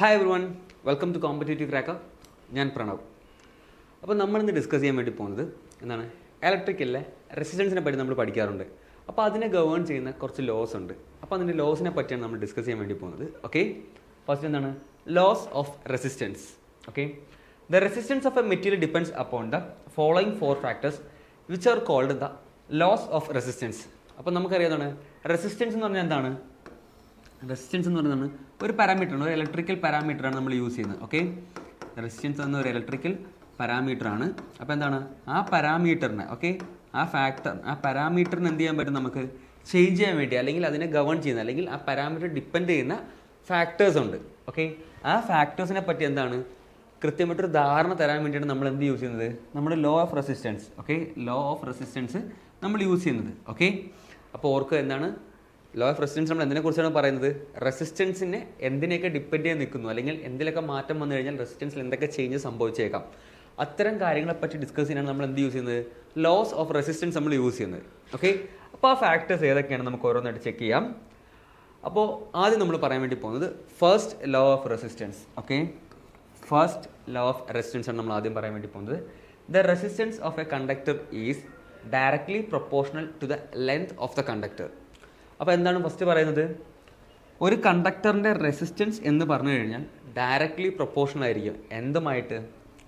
Hi everyone welcome to competitive cracker ഞാൻ പ്രണവ്. അപ്പോൾ നമ്മളിന്ന് ഡിസ്കസ് ചെയ്യാൻ വേണ്ടി പോകുന്നത് എന്താണ്? ഇലക്ട്രിക്കലിലെ റെസിസ്റ്റൻസിനെ പറ്റി നമ്മൾ പഠിക്കാറുണ്ട്. അപ്പോൾ അതിനെ ഗവേൺ ചെയ്യുന്ന കുറച്ച് ലോസ് ഉണ്ട്. അപ്പോൾ അതിന്റെ ലോസിനെ പറ്റിയാണ് നമ്മൾ ഡിസ്കസ് ചെയ്യാൻ വേണ്ടി പോകുന്നത്. ഓക്കെ ഫസ്റ്റ് എന്താണ്? Laws of resistance okay the resistance of a material depends upon the following four factors which are called the laws of resistance അപ്പോൾ നമുക്കറിയാതാണ് റെസിസ്റ്റൻസ് എന്ന് പറഞ്ഞാൽ എന്താണ്? റെസിസ്റ്റൻസ് എന്ന് പറയുന്നത് ഒരു പാരാമീറ്റർ ആണ് ഒരു ഇലക്ട്രിക്കൽ പാരാമീറ്റർ ആണ് നമ്മൾ യൂസ് ചെയ്യുന്നത് ഓക്കെ റെസിസ്റ്റൻസ് എന്ന ഒരു ഇലക്ട്രിക്കൽ പാരാമീറ്റർ ആണ്. അപ്പോൾ എന്താണ്? ആ പാരാമീറ്ററിനെ ഓക്കെ ആ ഫാക്ടർ ആ പാരാമീറ്ററിന് എന്ത് ചെയ്യാൻ പറ്റും നമുക്ക്? ചേഞ്ച് ചെയ്യാൻ വേണ്ടി അല്ലെങ്കിൽ അതിനെ ഗവൺ ചെയ്യുന്ന അല്ലെങ്കിൽ ആ പാരാമീറ്റർ ഡിപ്പെൻഡ് ചെയ്യുന്ന ഫാക്ടേഴ്സ് ഉണ്ട് ഓക്കെ ആ ഫാക്ടേഴ്സിനെ പറ്റി എന്താണ്? കൃത്യമായിട്ടൊരു ധാരണ തരാൻ വേണ്ടിയാണ് നമ്മൾ എന്ത് യൂസ് ചെയ്യുന്നത്? നമ്മുടെ law of resistance okay law of resistance നമ്മൾ യൂസ് ചെയ്യുന്നത് ഓക്കെ അപ്പോൾ ഓർക്കുക എന്താണ്? ലോ ഓഫ് റെസിസ്റ്റൻസ് നമ്മൾ എന്തിനെക്കുറിച്ചാണ് പറയുന്നത്? റെസിസ്റ്റൻസിനെ എന്തിനൊക്കെ ഡിപ്പെൻഡ് ചെയ്ത് നിൽക്കുന്നു? അല്ലെങ്കിൽ എന്തിലൊക്കെ മാറ്റം വന്നു കഴിഞ്ഞാൽ റെസിസ്റ്റൻസിൽ എന്തൊക്കെ ചേഞ്ച് സംഭവിച്ചേക്കാം? അത്തരം കാര്യങ്ങളെ പറ്റി ഡിസ്കസ് ചെയ്യാനാണ് നമ്മൾ എന്ത് യൂസ് ചെയ്യുന്നത്? ലോസ് ഓഫ് റെസിസ്റ്റൻസ് നമ്മൾ യൂസ് ചെയ്യുന്നത്. ഓക്കെ അപ്പോൾ ആ ഫാക്ടേഴ്സ് ഏതൊക്കെയാണ്? നമുക്ക് ഓരോന്നായിട്ട് ചെക്ക് ചെയ്യാം. അപ്പോൾ ആദ്യം നമ്മൾ പറയാൻ വേണ്ടി പോകുന്നത് first law of resistance okay first law of resistance ആണ് നമ്മൾ ആദ്യം പറയാൻ വേണ്ടി പോകുന്നത്. The resistance of a conductor is directly proportional to the length of the conductor അപ്പോൾ എന്താണ് ഫസ്റ്റ് പറയുന്നത്? ഒരു കണ്ടക്ടറിന്റെ റെസിസ്റ്റൻസ് എന്ന് പറഞ്ഞു കഴിഞ്ഞാൽ ഡയറക്ട്ലി പ്രൊപ്പോർഷണൽ ആയിരിക്കും. എന്തുമായിട്ട്?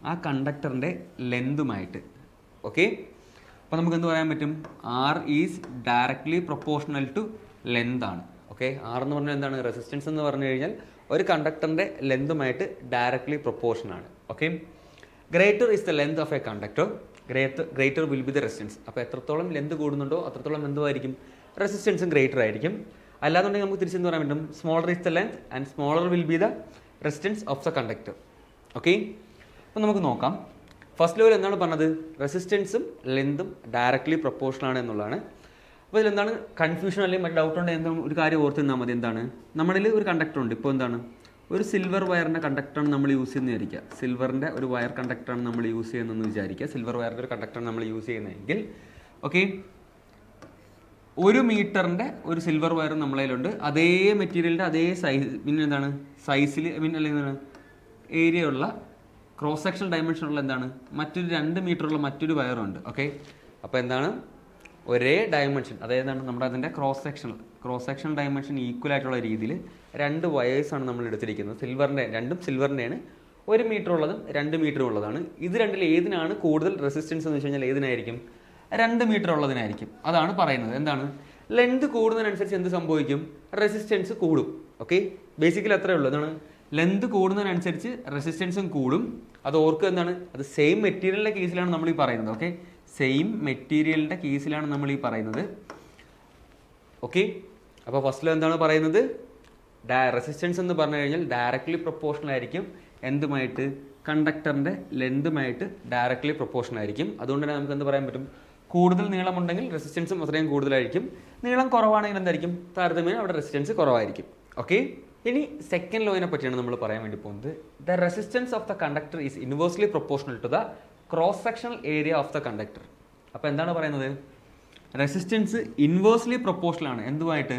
ആ കണ്ടക്ടറിന്റെ ലെന്തുമായിട്ട് ഓക്കെ അപ്പോൾ നമുക്ക് എന്ത് പറയാൻ പറ്റും? R is directly proportional to length ആണ്. ഓക്കെ ആർ എന്ന് പറഞ്ഞാൽ എന്താണ്? റെസിസ്റ്റൻസ് എന്ന് പറഞ്ഞു കഴിഞ്ഞാൽ ഒരു കണ്ടക്ടറിന്റെ ലെന്തുമായിട്ട് ഡയറക്ട്ലി പ്രൊപ്പോർഷൻ ആണ്. Okay greater is the length of a conductor greater greater will be the resistance അപ്പോൾ എത്രത്തോളം ലെന്ത് കൂടുന്നുണ്ടോ അത്രത്തോളം എന്തുമായിരിക്കും റെസിസ്റ്റൻസും ഗ്രേറ്റർ ആയിരിക്കും. അല്ലാന്നുണ്ടെങ്കിൽ നമുക്ക് തിരിച്ചെന്ന് പറയാൻ പറ്റും? Smaller is the length and smaller will be the resistance of the conductor okay അപ്പോൾ നമുക്ക് നോക്കാം. ഫസ്റ്റ് ലെവൽ എന്താണ് പറഞ്ഞത്? റെസിസ്റ്റൻസും ലെങ്തും ഡയറക്ട്ലി ആണ് എന്നുള്ളതാണ്. അപ്പോൾ ഇതിലെന്താണ് കൺഫ്യൂഷൻ അല്ലെങ്കിൽ മറ്റു ഡൗട്ട് ഉണ്ടെങ്കിൽ എന്താണ് ഒരു കാര്യം ഓർത്ത് നിന്നാൽ മതി. എന്താണ്? നമ്മളിൽ ഒരു കണ്ടക്ടർ ഉണ്ട്. ഇപ്പോൾ എന്താണ്? ഒരു സിൽവർ വയറിന്റെ കണ്ടക്ടറാണ് നമ്മൾ യൂസ് ചെയ്യുന്നത് വിചാരിക്കുക. സിൽവറിന്റെ ഒരു വയർ കണ്ടക്ടറാണ് നമ്മൾ യൂസ് ചെയ്യുന്നതെന്ന് വിചാരിക്കുക. സിൽവർ വയറിന്റെ ഒരു കണ്ടക്ടറാണ് നമ്മൾ യൂസ് ചെയ്യുന്നതെങ്കിൽ ഓക്കെ ഒരു മീറ്ററിന്റെ ഒരു സിൽവർ വയർ നമ്മളതിലുണ്ട് അതേ മെറ്റീരിയലിന്റെ അതേ സൈസ് പിന്നെ എന്താണ്? സൈസിൽ മീൻ അല്ലെങ്കിൽ എന്താണ്? ഏരിയ ഉള്ള ക്രോസ് സെക്ഷൻ ഡയമെൻഷനുള്ള എന്താണ്? മറ്റൊരു രണ്ട് മീറ്ററുള്ള മറ്റൊരു വയറുണ്ട്. ഓക്കെ അപ്പോൾ എന്താണ്? ഒരേ ഡയമെൻഷൻ അതായത് നമ്മുടെ അതിന്റെ cross section cross section dimension equal ആയിട്ടുള്ള രീതിയിൽ രണ്ട് വയേഴ്സാണ് നമ്മൾ എടുത്തിരിക്കുന്നത്. സിൽവറിന്റെ രണ്ടും സിൽവറിന്റെയാണ് ഒരു മീറ്റർ ഉള്ളതും രണ്ട് മീറ്റർ ഉള്ളതാണ്. ഇത് രണ്ടിൽ ഏതിനാണ് കൂടുതൽ റെസിസ്റ്റൻസ് എന്ന് വെച്ച് കഴിഞ്ഞാൽ ഏതിനായിരിക്കും? രണ്ട് മീറ്റർ ഉള്ളതിനായിരിക്കും. അതാണ് പറയുന്നത്. എന്താണ്? ലെങ്ത് കൂടുന്നതിനനുസരിച്ച് എന്ത് സംഭവിക്കും? റെസിസ്റ്റൻസ് കൂടും. ഓക്കെ ബേസിക്കലി അത്രേ ഉള്ളൂ. എന്താണ്? ലെങ്ത് കൂടുന്നതിനനുസരിച്ച് റെസിസ്റ്റൻസും കൂടും. അത് ഓർക്കുക എന്താണ്? അത് സെയിം മെറ്റീരിയലിന്റെ കേസിലാണ് നമ്മൾ ഈ പറയുന്നത്. ഓക്കെ സെയിം മെറ്റീരിയലിന്റെ കേസിലാണ് നമ്മൾ ഈ പറയുന്നത്. ഓക്കെ അപ്പോൾ ഫസ്റ്റിൽ എന്താണ് പറയുന്നത്? ഡയ റെസിസ്റ്റൻസ് എന്ന് പറഞ്ഞു കഴിഞ്ഞാൽ ഡയറക്ട്ലി പ്രൊപ്പോർഷണൽ ആയിരിക്കും. എന്തുമായിട്ട്? കണ്ടക്ടറിന്റെ ലെങ്തുമായിട്ട് ഡയറക്ട്ലി പ്രൊപ്പോർഷണൽ ആയിരിക്കും. അതുകൊണ്ട് തന്നെ നമുക്ക് എന്ത് പറയാൻ പറ്റും? കൂടുതൽ നീളമുണ്ടെങ്കിൽ റെസിസ്റ്റൻസും അത്രയും കൂടുതലായിരിക്കും. നീളം കുറവാണെങ്കിൽ എന്തായിരിക്കും? താരതമ്യേന അവിടെ റെസിസ്റ്റൻസ് കുറവായിരിക്കും. ഓക്കെ ഇനി സെക്കൻഡ് ലോയിനെ പറ്റിയാണ് നമ്മൾ പറയാൻ വേണ്ടി പോകുന്നത്. The resistance of the conductor is inversely proportional to the cross sectional area of the conductor അപ്പോൾ എന്താണ് പറയുന്നത്? റെസിസ്റ്റൻസ് ഇൻവേഴ്സ്ലി പ്രൊപ്പോർഷണൽ ആണ്. എന്തുമായിട്ട്?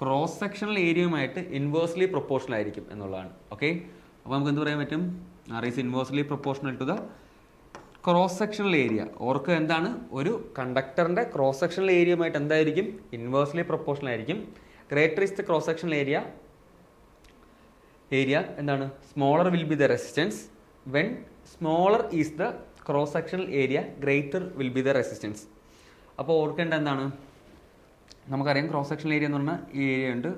ക്രോസ് സെക്ഷണൽ ഏരിയയുമായിട്ട് ഇൻവേഴ്സ്ലി പ്രൊപ്പോർഷണൽ ആയിരിക്കും എന്നുള്ളതാണ്. ഓക്കെ അപ്പോൾ നമുക്ക് എന്ത് പറയാൻ പറ്റും? R is inversely proportional to the cross sectional area ഓർക്ക് എന്താണ്? ഒരു കണ്ടക്ടറിന്റെ ക്രോസ് സെക്ഷണൽ ഏരിയയുമായിട്ട് എന്തായിരിക്കും? ഇൻവേഴ്സ്ലി പ്രൊപ്പോർഷണൽ ആയിരിക്കും. Greater is the cross sectional area area എന്താണ്? Smaller will be the resistance when smaller is the cross sectional area greater will be the resistance അപ്പോൾ ഓർക്കേണ്ട എന്താണ്? നമുക്കറിയാം ക്രോസ് സെക്ഷണൽ ഏരിയ എന്ന് പറഞ്ഞാൽ ഈ ഏരിയ ഉണ്ട്.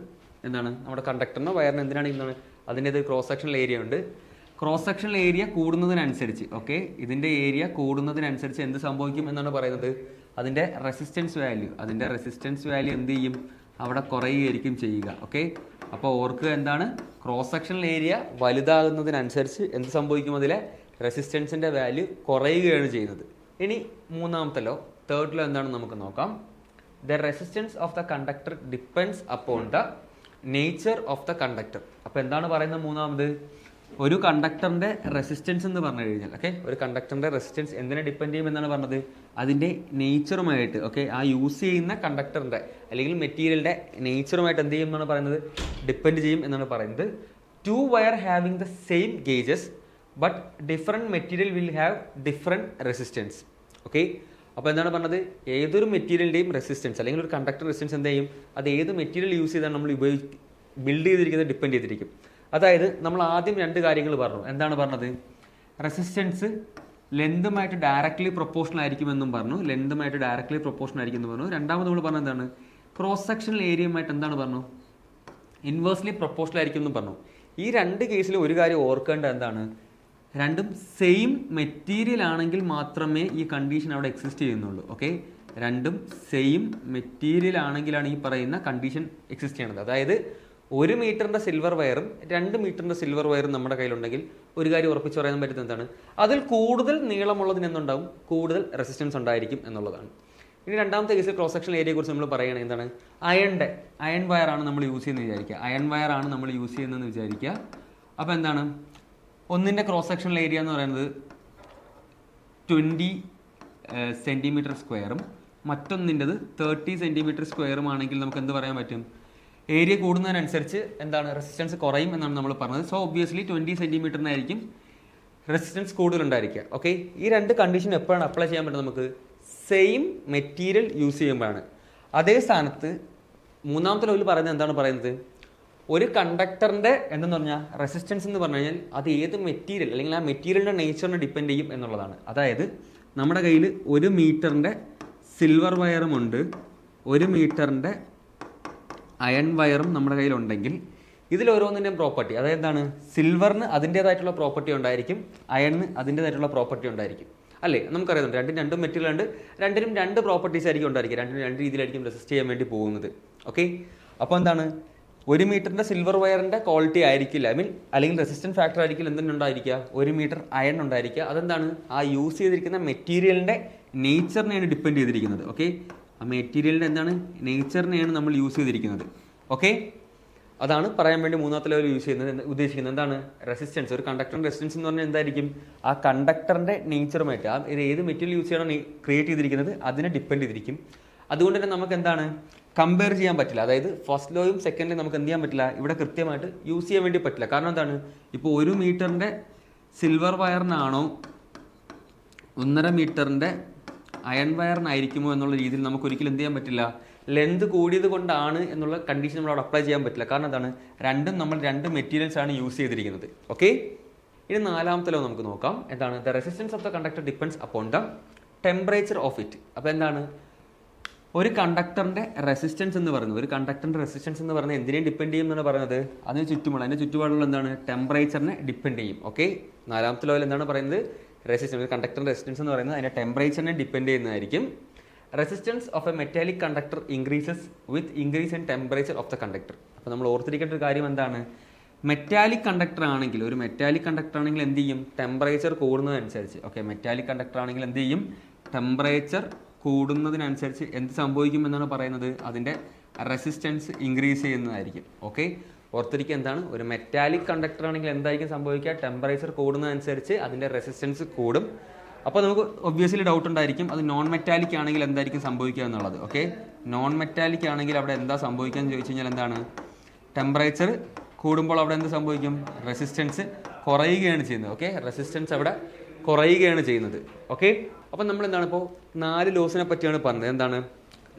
എന്താണ്? നമ്മുടെ കണ്ടക്ടറിന് വയറിന് എന്തിനാണ് എന്താണ് അതിന്റെ ക്രോസ് സെക്ഷണൽ ഏരിയ ഉണ്ട്. ക്രോസ് സെക്ഷണൽ ഏരിയ കൂടുന്നതിനനുസരിച്ച് ഓക്കെ ഇതിന്റെ ഏരിയ കൂടുന്നതിനനുസരിച്ച് എന്ത് സംഭവിക്കും എന്നാണ് പറയുന്നത്? അതിന്റെ റെസിസ്റ്റൻസ് വാല്യൂ അതിന്റെ റെസിസ്റ്റൻസ് വാല്യൂ എന്ത് ചെയ്യും? അവിടെ കുറയുകയായിരിക്കും ചെയ്യുക ഓക്കെ അപ്പോൾ ഓർക്കുക എന്താണ്? ക്രോസ് സെക്ഷണൽ ഏരിയ വലുതാകുന്നതിനനുസരിച്ച് എന്ത് സംഭവിക്കും അതിലെ? റെസിസ്റ്റൻസിന്റെ വാല്യൂ കുറയുകയാണ് ചെയ്യുന്നത്. ഇനി മൂന്നാമത്തെ ലോ തേർഡ് ലോ എന്താണെന്ന് നമുക്ക് നോക്കാം. The resistance of the conductor depends upon the nature of the conductor അപ്പോൾ എന്താണ് പറയുന്നത് മൂന്നാമത്? ഒരു കണ്ടക്ടറിന്റെ റെസിസ്റ്റൻസ് എന്ന് പറഞ്ഞു കഴിഞ്ഞാൽ ഓക്കെ ഒരു കണ്ടക്ടറിന്റെ റെസിസ്റ്റൻസ് എന്തിനെ ഡിപ്പെൻഡ് ചെയ്യും എന്നാണ് പറഞ്ഞത്? അതിന്റെ നേച്ചറുമായിട്ട് ഓക്കെ ആ യൂസ് ചെയ്യുന്ന കണ്ടക്ടറിന്റെ അല്ലെങ്കിൽ മെറ്റീരിയലിന്റെ നേച്ചറുമായിട്ട് എന്ത് ചെയ്യും എന്നാണ് പറയുന്നത്? ഡിപ്പെൻഡ് ചെയ്യും എന്നാണ് പറയുന്നത്. Two wire having the same gauges but different material will have different resistance okay അപ്പോൾ എന്താണ് പറഞ്ഞത്? ഏതൊരു മെറ്റീരിയലിന്റെയും റെസിസ്റ്റൻസ് അല്ലെങ്കിൽ ഒരു കണ്ടക്ടർ റെസിസ്റ്റൻസ് എന്ത് ചെയ്യും? അത് ഏത് മെറ്റീരിയൽ യൂസ് ചെയ്താണ് നമ്മൾ ഉപയോഗി ബിൽഡ് ചെയ്തിരിക്കുന്നത് ഡിപ്പെൻഡ് ചെയ്തിരിക്കും. അതായത് നമ്മൾ ആദ്യം രണ്ട് കാര്യങ്ങൾ പറഞ്ഞു. എന്താണ് പറഞ്ഞത്? റെസിസ്റ്റൻസ് ലെന്തുമായിട്ട് ഡയറക്റ്റ്ലി പ്രൊപ്പോർഷൻ ആയിരിക്കുമെന്നും പറഞ്ഞു. ലെന്തുമായിട്ട് ഡയറക്റ്റ്ലി പ്രൊപ്പോർഷൻ ആയിരിക്കും എന്ന് പറഞ്ഞു. രണ്ടാമത് നമ്മൾ പറഞ്ഞത് എന്താണ്? ക്രോസ് സെക്ഷണൽ ഏരിയയുമായിട്ട് എന്താണ് പറഞ്ഞു? ഇൻവേഴ്സ്ലി പ്രൊപ്പോർഷൻ ആയിരിക്കും എന്നും പറഞ്ഞു. ഈ രണ്ട് കേസിൽ ഒരു കാര്യം ഓർക്കേണ്ട എന്താണ്? രണ്ടും സെയിം മെറ്റീരിയൽ ആണെങ്കിൽ മാത്രമേ ഈ കണ്ടീഷൻ അവിടെ എക്സിസ്റ്റ് ചെയ്യുന്നുള്ളൂ. ഓക്കെ രണ്ടും സെയിം മെറ്റീരിയൽ ആണെങ്കിലാണ് ഈ പറയുന്ന കണ്ടീഷൻ എക്സിസ്റ്റ് ചെയ്യുന്നത് അതായത് ഒരു മീറ്ററിന്റെ സിൽവർ വയറും രണ്ട് മീറ്ററിന്റെ സിൽവർ വയറും നമ്മുടെ കയ്യിലുണ്ടെങ്കിൽ ഒരു കാര്യം ഉറപ്പിച്ച് പറയാൻ പറ്റുന്ന എന്താണ്? അതിൽ കൂടുതൽ നീളമുള്ളതിന് എന്തുണ്ടാവും? കൂടുതൽ റെസിസ്റ്റൻസ് ഉണ്ടായിരിക്കും എന്നുള്ളതാണ്. ഇനി രണ്ടാമത്തെ കേസിൽ ക്രോസ് സെക്ഷൻ ഏരിയയെ കുറിച്ച് നമ്മൾ പറയുകയാണെങ്കിൽ എന്താണ്? അയണിന്റെ അയൺ വയറാണ് നമ്മൾ യൂസ് ചെയ്യുന്നത് വിചാരിക്കുക. അയൺ വയറാണ് നമ്മൾ യൂസ് ചെയ്യുന്നതെന്ന് വിചാരിക്കുക. അപ്പോൾ എന്താണ്? ഒന്നിന്റെ ക്രോസ് സെക്ഷണൽ ഏരിയ എന്ന് പറയുന്നത് ട്വന്റി സെന്റിമീറ്റർ സ്ക്വയറും മറ്റൊന്നിന്റെത് തേർട്ടി സെന്റിമീറ്റർ സ്ക്വയറും ആണെങ്കിൽ നമുക്ക് എന്ത് പറയാൻ പറ്റും? ഏരിയ കൂടുന്നതിനനുസരിച്ച് എന്താണ് റെസിസ്റ്റൻസ് കുറയും എന്നാണ് നമ്മൾ പറഞ്ഞത്. സോ ഒബ്വിയസ്ലി ട്വന്റി സെന്റിമീറ്ററിനായിരിക്കും റെസിസ്റ്റൻസ് കൂടുതലുണ്ടായിരിക്കുക. ഓക്കെ ഈ രണ്ട് കണ്ടീഷൻ എപ്പോഴാണ് അപ്ലൈ ചെയ്യാൻ പറ്റുന്നത് നമുക്ക്? സെയിം മെറ്റീരിയൽ യൂസ് ചെയ്യുമ്പോഴാണ്. അതേ സ്ഥാനത്ത് മൂന്നാമത്തെ ലെവലിൽ പറയുന്നത് എന്താണ് പറയുന്നത്? ഒരു കണ്ടക്ടറിന്റെ എന്തെന്ന് പറഞ്ഞാൽ റെസിസ്റ്റൻസ് എന്ന് പറഞ്ഞു കഴിഞ്ഞാൽ അത് ഏത് മെറ്റീരിയൽ അല്ലെങ്കിൽ ആ മെറ്റീരിയലിന്റെ നേച്ചറിനെ ഡിപ്പെൻഡ് ചെയ്യും എന്നുള്ളതാണ്. അതായത് നമ്മുടെ കയ്യിൽ ഒരു മീറ്ററിന്റെ സിൽവർ വയറുമുണ്ട് ഒരു മീറ്ററിന്റെ അയൺ വയറും നമ്മുടെ കയ്യിലുണ്ടെങ്കിൽ ഇതിൽ ഓരോന്നിന്റെയും പ്രോപ്പർട്ടി അതായത് എന്താണ് സിൽവറിന് അതിന്റേതായിട്ടുള്ള പ്രോപ്പർട്ടി ഉണ്ടായിരിക്കും അയണിന് അതിന്റേതായിട്ടുള്ള പ്രോപ്പർട്ടി ഉണ്ടായിരിക്കും. അല്ലേ? നമുക്കറിയാം രണ്ടും രണ്ടും മെറ്റീരിയൽ ഉണ്ട് രണ്ടിനും രണ്ട് പ്രോപ്പർട്ടീസ് ആയിരിക്കും ഉണ്ടായിരിക്കും രണ്ടിനും രണ്ട് രീതിയിലായിരിക്കും റെസിസ്റ്റ് ചെയ്യാൻ വേണ്ടി പോകുന്നത്. ഓക്കെ അപ്പോൾ എന്താണ്? ഒരു മീറ്ററിന്റെ സിൽവർ വയറിന്റെ ക്വാളിറ്റി ആയിരിക്കില്ല. ഐ മീൻ അല്ലെങ്കിൽ റെസിസ്റ്റന്റ് ഫാക്ടർ ആയിരിക്കില്ല എന്തുണ്ടായിരിക്കുക ഒരു മീറ്റർ അയൺ ഉണ്ടായിരിക്കുക. അതെന്താണ്? ആ യൂസ് ചെയ്തിരിക്കുന്ന മെറ്റീരിയലിന്റെ നേച്ചറിനെയാണ് ഡിപ്പെൻഡ് ചെയ്തിരിക്കുന്നത്. ഓക്കെ ആ മെറ്റീരിയലിന്റെ എന്താണ്? നേച്ചറിനെയാണ് നമ്മൾ യൂസ് ചെയ്തിരിക്കുന്നത്. ഓക്കെ അതാണ് പറയാൻ വേണ്ടി മൂന്നാമത്തെ ലെവൽ യൂസ് ചെയ്യുന്നത്. ഉദ്ദേശിക്കുന്നത്? എന്താണ്? റെസിസ്റ്റൻസ് ഒരു കണ്ടക്ടറിന്റെ റെസിസ്റ്റൻസ് എന്ന് പറഞ്ഞാൽ എന്തായിരിക്കും? ആ കണ്ടക്ടറിന്റെ നേച്ചറുമായിട്ട് ആ ഏത് മെറ്റീരിയൽ യൂസ് ചെയ്യണോ ക്രിയേറ്റ് ചെയ്തിരിക്കുന്നത് അതിനെ ഡിപ്പെൻഡ് ചെയ്തിരിക്കും. അതുകൊണ്ട് തന്നെ നമുക്ക് എന്താണ്? കമ്പയർ ചെയ്യാൻ പറ്റില്ല. അതായത് ഫസ്റ്റ് ലോയും സെക്കൻഡ് ലോയും നമുക്ക് എന്ത് ചെയ്യാൻ പറ്റില്ല? ഇവിടെ കൃത്യമായിട്ട് യൂസ് ചെയ്യാൻ വേണ്ടി പറ്റില്ല. കാരണം എന്താണ്? ഇപ്പോൾ ഒരു മീറ്ററിന്റെ സിൽവർ വയറിനാണോ ഒന്നര മീറ്ററിന്റെ അയൺ വയറിനായിരിക്കുമോ എന്നുള്ള രീതിയിൽ നമുക്ക് ഒരിക്കലും എന്ത് ചെയ്യാൻ പറ്റില്ല. ലെന്ത് കൂടിയത് കൊണ്ടാണ് എന്നുള്ള കണ്ടീഷൻ നമ്മൾ അവിടെ അപ്ലൈ ചെയ്യാൻ പറ്റില്ല. കാരണം എന്താണ്? രണ്ടും നമ്മൾ രണ്ട് മെറ്റീരിയൽസ് ആണ് യൂസ് ചെയ്തിരിക്കുന്നത്. ഓക്കെ ഇനി നാലാമത്തെ ലോ നമുക്ക് നോക്കാം. എന്താണ്? The resistance of the conductor depends upon the temperature of it അപ്പോൾ എന്താണ്? ഒരു കണ്ടക്ടറിന്റെ റെസിസ്റ്റൻസ് എന്ന് പറയുന്നത് ഒരു കണ്ടക്ടറിന്റെ റെസിസ്റ്റൻസ് എന്ന് പറയുന്നത് എന്തിനേയും ഡിപ്പെൻഡ് ചെയ്യും എന്നാണ് പറയുന്നത്? അതിന് ചുറ്റുമുള്ള അതിന്റെ ചുറ്റുപാടുള്ള എന്താണ്? ടെമ്പറേച്ചറിനെ ഡിപ്പെൻഡ് ചെയ്യും. ഓക്കെ നാലാമത്തെ ലോയിൽ എന്താണ് പറയുന്നത്? റെസിസ്റ്റൻസ് ഒരു കണ്ടക്ടറിന്റെ റെസിസ്റ്റൻസ് എന്ന് പറയുന്നത് അതിന്റെ ടെമ്പറേച്ചറിനെ ഡിപ്പെൻഡ് ചെയ്യുന്നതായിരിക്കും. Resistance of a metallic conductor increases with increase in temperature of the conductor അപ്പോൾ നമ്മൾ ഓർത്തിരിക്കേണ്ട ഒരു കാര്യം എന്താണ്? മെറ്റാലിക് കണ്ടക്ടർ ആണെങ്കിൽ ഒരു മെറ്റാലിക് കണ്ടക്ടർ ആണെങ്കിൽ എന്ത് ചെയ്യും? ടെമ്പറേച്ചർ കൂടുന്നതനുസരിച്ച്. ഓക്കെ മെറ്റാലിക് കണ്ടക്ടർ ആണെങ്കിൽ എന്ത് ചെയ്യും? ടെമ്പറേച്ചർ കൂടുന്നതിനനുസരിച്ച് എന്ത് സംഭവിക്കും എന്നാണ് പറയുന്നത്? അതിന്റെ റെസിസ്റ്റൻസ് ഇൻക്രീസ് ചെയ്യുന്നതായിരിക്കും. ഓക്കെ ഓർത്തിരിക്കുക എന്താണ്? ഒരു മെറ്റാലിക് കണ്ടക്ടർ ആണെങ്കിൽ എന്തായിരിക്കും സംഭവിക്കുക? ടെമ്പറേച്ചർ കൂടുന്നതനുസരിച്ച് അതിന്റെ റെസിസ്റ്റൻസ് കൂടും. അപ്പോൾ നമുക്ക് ഒബ്വിയസ്ലി ഡൗട്ട് ഉണ്ടായിരിക്കും. അത് നോൺ മെറ്റാലിക് ആണെങ്കിൽ എന്തായിരിക്കും സംഭവിക്കുക എന്നുള്ളത്. ഓക്കെ നോൺ മെറ്റാലിക് ആണെങ്കിൽ അവിടെ എന്താ സംഭവിക്കുക എന്ന് ചോദിച്ചു കഴിഞ്ഞാൽ എന്താണ്? ടെമ്പറേച്ചർ കൂടുമ്പോൾ അവിടെ എന്ത് സംഭവിക്കും? റെസിസ്റ്റൻസ് കുറയുകയാണ് ചെയ്യുന്നത്. ഓക്കെ റെസിസ്റ്റൻസ് അവിടെ കുറയുകയാണ് ചെയ്യുന്നത്. ഓക്കെ അപ്പം നമ്മൾ എന്താണ് ഇപ്പോൾ നാല് ലോസിനെ പറ്റിയാണ് പറഞ്ഞത്. എന്താണ്?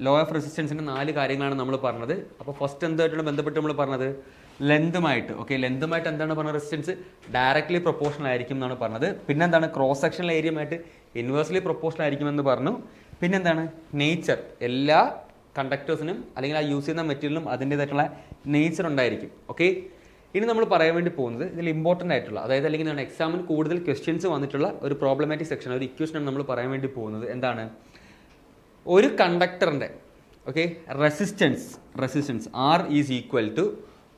ലോ ഓഫ് റെസിസ്റ്റൻസിന്റെ നാല് കാര്യങ്ങളാണ് നമ്മൾ പറഞ്ഞത്. അപ്പോൾ ഫസ്റ്റ് എന്തായിട്ടാണ് ബന്ധപ്പെട്ട് നമ്മൾ പറഞ്ഞത്? ലെന്തുമായിട്ട് ഓക്കെ ലെന്തുമായിട്ട് എന്താണ് പറഞ്ഞത് റെസിസ്റ്റൻസ് ഡയറക്ട്ലി പ്രൊപ്പോർഷണൽ ആയിരിക്കും എന്നാണ് പറഞ്ഞത്. പിന്നെ എന്താണ് ക്രോസ് സെക്ഷണൽ ഏരിയയുമായിട്ട് ഇൻവേഴ്സ്ലി പ്രൊപ്പോർഷണൽ ആയിരിക്കുമെന്ന് പറഞ്ഞു. പിന്നെന്താണ്? നേച്ചർ എല്ലാ കണ്ടക്ടേഴ്സിനും അല്ലെങ്കിൽ ആ യൂസ് ചെയ്യുന്ന മെറ്റീരിയലും അതിന്റേതായിട്ടുള്ള നേച്ചർ ഉണ്ടായിരിക്കും ഓക്കെ ഇനി നമ്മൾ പറയാൻ വേണ്ടി പോകുന്നത് ഇതിൽ ഇമ്പോർട്ടന്റ് ആയിട്ടുള്ള അതായത് അല്ലെങ്കിൽ എന്താണ് എക്സാമിന് കൂടുതൽ ക്വസ്റ്റ്യൻസ് വന്നിട്ടുള്ള ഒരു പ്രോബ്ലമാറ്റിക് സെക്ഷൻ ഒരു ഇക്വേഷനാണ് നമ്മൾ പറയാൻ വേണ്ടി പോകുന്നത്. എന്താണ്? ഒരു കണ്ടക്ടറിന്റെ okay resistance resistance R is equal to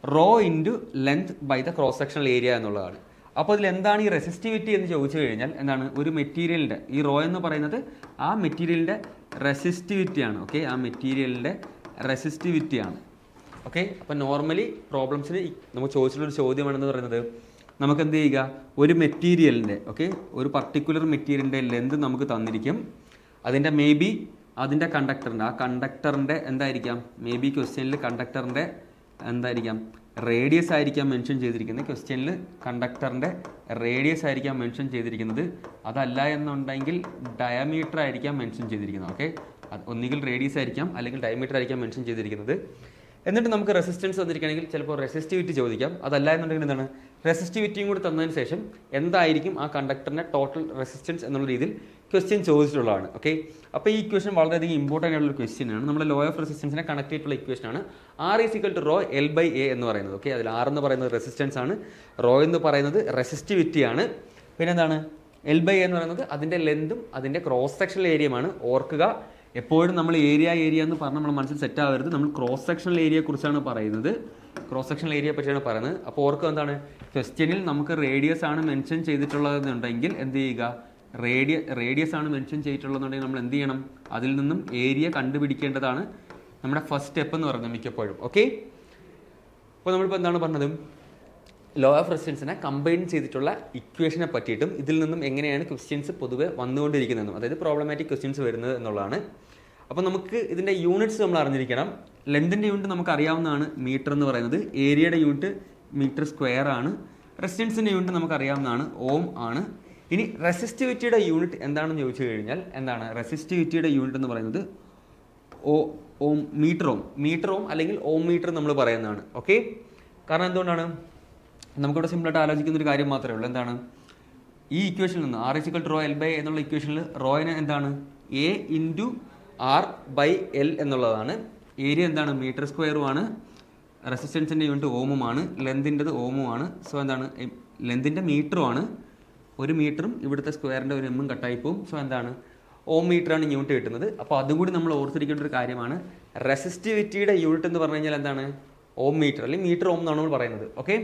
rho into length by the cross sectional area എന്നുള്ളതാണ്. അപ്പോൾ ഇതിൽ എന്താണ് ഈ റെസിസ്റ്റിവിറ്റി എന്ന് ചോദിച്ചു കഴിഞ്ഞാൽ എന്താണ്? ഒരു മെറ്റീരിയലിന്റെ ഈ റോ എന്ന് പറയുന്നത് ആ മെറ്റീരിയലിന്റെ റെസിസ്റ്റിവിറ്റിയാണ് ഓക്കെ? ആ മെറ്റീരിയലിന്റെ റെസിസ്റ്റിവിറ്റിയാണ്. ഓക്കെ? അപ്പോൾ നോർമലി പ്രോബ്ലംസിന് നമുക്ക് ചോദിച്ചിട്ടുള്ളൊരു ചോദ്യമാണെന്ന് പറയുന്നത് നമുക്ക് എന്ത് ചെയ്യുക? ഒരു മെറ്റീരിയലിന്റെ ഓക്കെ? ഒരു പർട്ടിക്കുലർ മെറ്റീരിയലിന്റെ ലെന്ത് നമുക്ക് തന്നിരിക്കും. അതിന്റെ മേ ബി അതിന്റെ കണ്ടക്ടറിന്റെ ആ കണ്ടക്ടറിന്റെ എന്തായിരിക്കാം? മേ ബി ക്വസ്റ്റ്യനിൽ കണ്ടക്ടറിന്റെ എന്തായിരിക്കാം? റേഡിയസ് ആയിരിക്കാം മെൻഷൻ ചെയ്തിരിക്കുന്നത്. ക്വസ്റ്റ്യനിൽ കണ്ടക്ടറിന്റെ റേഡിയസ് ആയിരിക്കാം മെൻഷൻ ചെയ്തിരിക്കുന്നത്. അതല്ല എന്നുണ്ടെങ്കിൽ ഡയമീറ്റർ ആയിരിക്കാം മെൻഷൻ ചെയ്തിരിക്കുന്നത്. ഓക്കെ ഒന്നുകിൽ റേഡിയസ് ആയിരിക്കാം അല്ലെങ്കിൽ ഡയമീറ്റർ ആയിരിക്കാം മെൻഷൻ ചെയ്തിരിക്കുന്നത്. എന്നിട്ട് നമുക്ക് റെസിസ്റ്റൻസ് തന്നിരിക്കുകയാണെങ്കിൽ ചിലപ്പോൾ റെസിസ്റ്റിവിറ്റി ചോദിക്കാം. അതല്ല എന്നുണ്ടെങ്കിൽ എന്താണ്? റെസിസ്റ്റിവിറ്റിയും കൂടി തന്നതിന് ശേഷം എന്തായിരിക്കും ആ കണ്ടക്ടറിന്റെ ടോട്ടൽ റെസിസ്റ്റൻസ് എന്നുള്ള രീതിയിൽ ക്വസ്റ്റ്യൻ ചോദിച്ചിട്ടുള്ളതാണ് ഓക്കെ അപ്പോൾ ഈ ഇക്വേഷൻ വളരെയധികം ഇമ്പോർട്ടന്റ് ആയിട്ടുള്ള ക്വസ്റ്റ്യൻ ആണ്. നമ്മുടെ ലോ ഓഫ് റെസിസ്റ്റൻസിനെ കണക്ട് ചെയ്തിട്ടുള്ള ഇക്വേഷൻ ആണ്. R equal to rho L by A എന്ന് പറയുന്നത് ഓക്കെ അതിൽ ആർ എന്ന് പറയുന്നത് റെസിസ്റ്റൻസ് ആണ്. റോ എന്ന് പറയുന്നത് റെസിസ്റ്റിവിറ്റി ആണ്. പിന്നെ എന്താണ് എൽ ബൈ എന്ന് പറയുന്നത് അതിന്റെ ലെന്തും അതിന്റെ ക്രോസ് സെക്ഷണൽ ഏരിയയുമാണ് ഓർക്കുക എപ്പോഴും നമ്മൾ ഏരിയ ഏരിയ എന്ന് പറഞ്ഞ് നമ്മൾ മനസ്സിൽ സെറ്റ് ആവരുത്. നമ്മൾ ക്രോസ് സെക്ഷണൽ ഏരിയയെ കുറിച്ചാണ് പറയുന്നത്. ക്രോസ് സെക്ഷണൽ ഏരിയയെ പറ്റിയാണ് പറയുന്നത്. അപ്പോൾ ഓർക്കുക എന്താണ്? ക്വസ്റ്റ്യനിൽ നമുക്ക് റേഡിയസ് ആണ് മെൻഷൻ ചെയ്തിട്ടുള്ളതെന്നുണ്ടെങ്കിൽ എന്ത് ചെയ്യുക? റേഡിയ റേഡിയസ് ആണ് മെൻഷൻ ചെയ്തിട്ടുള്ളതെന്നുണ്ടെങ്കിൽ നമ്മൾ എന്ത് ചെയ്യണം? അതിൽ നിന്നും ഏരിയ കണ്ടുപിടിക്കേണ്ടതാണ് നമ്മുടെ ഫസ്റ്റ് സ്റ്റെപ്പ് എന്ന് പറയുന്നത് മിക്കപ്പോഴും. ഓക്കെ അപ്പോൾ നമ്മളിപ്പോൾ എന്താണ് പറഞ്ഞത്? ലോ ഓഫ് റെസിസ്റ്റൻസിനെ കമ്പൈൻ ചെയ്തിട്ടുള്ള ഇക്വേഷനെ പറ്റിയിട്ടും ഇതിൽ നിന്നും എങ്ങനെയാണ് ക്വസ്റ്റ്യൻസ് പൊതുവെ വന്നുകൊണ്ടിരിക്കുന്നതെന്നും അതായത് പ്രോബ്ലമാറ്റിക് ക്വസ്റ്റ്യൻസ് വരുന്നത് എന്നുള്ളതാണ്. അപ്പോൾ നമുക്ക് ഇതിന്റെ യൂണിറ്റ്സ് നമ്മൾ അറിഞ്ഞിരിക്കണം. ലെന്തിന്റെ യൂണിറ്റ് നമുക്ക് അറിയാവുന്നതാണ് മീറ്റർ എന്ന് പറയുന്നത്. ഏരിയയുടെ യൂണിറ്റ് മീറ്റർ സ്ക്വയർ ആണ്. റെസിസ്റ്റൻസിന്റെ യൂണിറ്റ് നമുക്ക് അറിയാവുന്നതാണ്. ഓം ആണ്. ഇനി റെസിസ്റ്റിവിറ്റിയുടെ യൂണിറ്റ് എന്താണെന്ന് ചോദിച്ചു കഴിഞ്ഞാൽ എന്താണ്? റെസിസ്റ്റിവിറ്റിയുടെ യൂണിറ്റ് എന്ന് പറയുന്നത് ഓ ഓം മീറ്റർ ഓം അല്ലെങ്കിൽ ഓം മീറ്റർ നമ്മൾ പറയുന്നതാണ്. ഓക്കെ? കാരണം എന്തുകൊണ്ടാണ്? നമുക്കിവിടെ സിമ്പിളായിട്ട് ആലോചിക്കുന്ന ഒരു കാര്യം മാത്രമേ ഉള്ളൂ. എന്താണ്? ഈ ഇക്വേഷനിൽ നിന്ന് R is equal rho L by എന്നുള്ള ഇക്വേഷനിൽ റോയിന് എന്താണ്? A into R by L എന്നുള്ളതാണ്. ഏരിയ എന്താണ്? മീറ്റർ സ്ക്വയറുമാണ് റെസിസ്റ്റൻസിന്റെ യൂണിറ്റ് ഓമുമാണ്. ലെന്തിന്റെത് ഓമുമാണ്. സോ എന്താണ്? ലെന്തിന്റെ മീറ്ററുമാണ് ഒരു മീറ്ററും ഇവിടുത്തെ സ്ക്വയറിന്റെ ഒരു എമ്മും കട്ടായി പോകും സോ എന്താണ്? ഓം മീറ്ററാണ് യൂണിറ്റ് കിട്ടുന്നത്. അപ്പോൾ അതും കൂടി നമ്മൾ ഓർത്തിരിക്കേണ്ട ഒരു കാര്യമാണ്. റെസിസ്റ്റിവിറ്റിയുടെ യൂണിറ്റ് എന്ന് പറഞ്ഞു കഴിഞ്ഞാൽ എന്താണ്? ഓം മീറ്റർ അല്ലെങ്കിൽ മീറ്റർ ഓം എന്നാണ് നമ്മൾ പറയുന്നത്. ഓക്കെ?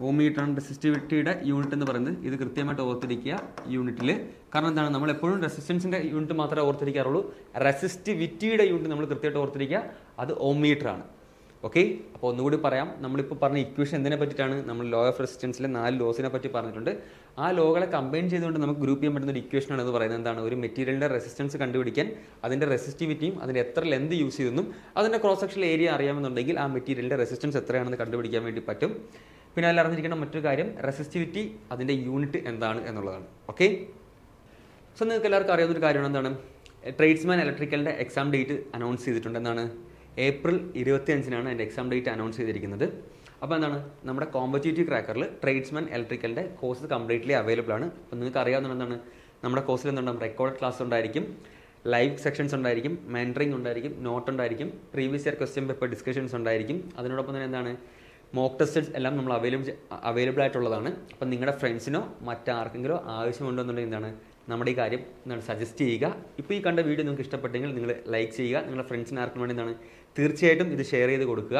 ഓം മീറ്ററാണ് റെസിസ്റ്റിവിറ്റിയുടെ യൂണിറ്റ് എന്ന് പറയുന്നത്. ഇത് കൃത്യമായിട്ട് ഓർത്തിരിക്കുക യൂണിറ്റിൽ. കാരണം എന്താണ്? നമ്മൾ എപ്പോഴും റെസിസ്റ്റൻസിന്റെ യൂണിറ്റ് മാത്രമേ ഓർത്തിരിക്കാറുള്ളൂ. റെസിസ്റ്റിവിറ്റിയുടെ യൂണിറ്റ് നമ്മൾ കൃത്യമായിട്ട് ഓർത്തിരിക്കുക. അത് ഓം മീറ്ററാണ്. ഓക്കെ അപ്പോൾ ഒന്നുകൂടി പറയാം. നമ്മളിപ്പോൾ പറഞ്ഞ ഇക്വേഷൻ എന്തിനെ പറ്റിയിട്ടാണ്? നമ്മൾ ലോ ഓഫ് റെസിസ്റ്റൻസിലെ നാല് ലോസിനെ പറ്റി പറഞ്ഞിട്ടുണ്ട്. ആ ലോകളെ കമ്പൈൻ ചെയ്തുകൊണ്ട് നമുക്ക് ഗ്രൂപ്പ് ചെയ്യാൻ പറ്റുന്ന ഒരു ഇക്വേഷൻ ആണ് എന്ന് പറയുന്നത്. എന്താണ്? ഒരു മെറ്റീരിയലിന്റെ റെസിസ്റ്റൻസ് കണ്ടുപിടിക്കാൻ അതിന്റെ റെസിസ്റ്റിവിറ്റിയും അതിന്റെ എത്ര ലെന്ത് യൂസ് ചെയ്തെന്നും അതിന്റെ ക്രോസ് സെക്ഷൻ ഏരിയ അറിയാമെന്നുണ്ടെങ്കിൽ ആ മെറ്റീരിയലിന്റെ റെസിസ്റ്റൻസ് എത്രയാണെന്ന് കണ്ടുപിടിക്കാൻ വേണ്ടി പറ്റും. പിന്നെ അതിൽ അറിഞ്ഞിരിക്കേണ്ട മറ്റൊരു കാര്യം റെസിസ്റ്റിവിറ്റി അതിന്റെ യൂണിറ്റ് എന്താണ് എന്നുള്ളതാണ്. ഓക്കെ സോ നിങ്ങൾക്ക് എല്ലാവർക്കും അറിയാവുന്ന ഒരു കാര്യമാണ് എന്താണ്? ട്രേഡ്സ്മാൻ ഇലക്ട്രിക്കലിന്റെ എക്സാം ഡേറ്റ് അനൗൺസ് ചെയ്തിട്ടുണ്ട്. എന്താണ്? ഏപ്രിൽ ഇരുപത്തി അഞ്ചിനാണ് എന്റെ എക്സാം ഡേറ്റ് അനൗൺസ് ചെയ്തിരിക്കുന്നത്. അപ്പോൾ എന്താണ്? നമ്മുടെ കോമ്പറ്റേറ്റീവ് ക്രാക്കറിൽ ട്രേഡ്സ്മാൻ ഇലക്ട്രിക്കലിന്റെ കോഴ്സ് കംപ്ലീറ്റ്ലി അവൈലബിൾ ആണ്. അപ്പോൾ നിങ്ങൾക്ക് അറിയാവുന്ന എന്താണ്? നമ്മുടെ കോഴ്സിൽ എന്താണ് റെക്കോർഡ് ക്ലാസ് ഉണ്ടായിരിക്കും ലൈവ് സെക്ഷൻസ് ഉണ്ടായിരിക്കും മെന്ററിങ് ഉണ്ടായിരിക്കും നോട്ട് ഉണ്ടായിരിക്കും previous year question paper discussions ഉണ്ടായിരിക്കും. അതിനോടൊപ്പം തന്നെ എന്താണ്? മോക്ക് ടെസ്റ്റസ് എല്ലാം നമ്മൾ അവൈലബിൾ അവൈലബിൾ ആയിട്ടുള്ളതാണ്. അപ്പം നിങ്ങളുടെ ഫ്രണ്ട്സിനോ മറ്റാർക്കെങ്കിലോ ആവശ്യമുണ്ടോയെന്നുണ്ടെങ്കിൽ എന്താണ്? നമ്മുടെ ഈ കാര്യം എന്താണ്? സജസ്റ്റ് ചെയ്യുക. ഇപ്പോൾ ഈ കണ്ട വീഡിയോ നിങ്ങൾക്ക് ഇഷ്ടപ്പെട്ടെങ്കിൽ നിങ്ങൾ ലൈക്ക് ചെയ്യുക. നിങ്ങളുടെ ഫ്രണ്ട്സിന് ആർക്കും വേണ്ടി എന്താണ്? തീർച്ചയായിട്ടും ഇത് ഷെയർ ചെയ്ത് കൊടുക്കുക.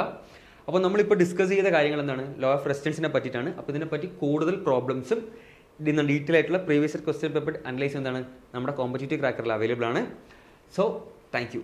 അപ്പോൾ നമ്മളിപ്പോൾ ഡിസ്കസ് ചെയ്ത കാര്യങ്ങൾ എന്താണ്? ലോ ഓഫ് റെസിസ്റ്റൻസിനെ പറ്റിയിട്ടാണ്. അപ്പോൾ ഇതിനെപ്പറ്റി കൂടുതൽ പ്രോബ്ലംസും ഇതിന് ഡീറ്റെയിൽ ആയിട്ടുള്ള പ്രീവിയസ് ക്വസ്റ്റ്യൻ പേപ്പർ അനലൈസ് എന്താണ് നമ്മുടെ കോമ്പറ്റേറ്റീവ് ക്രാക്കറിൽ അവൈലബിൾ ആണ്. So thank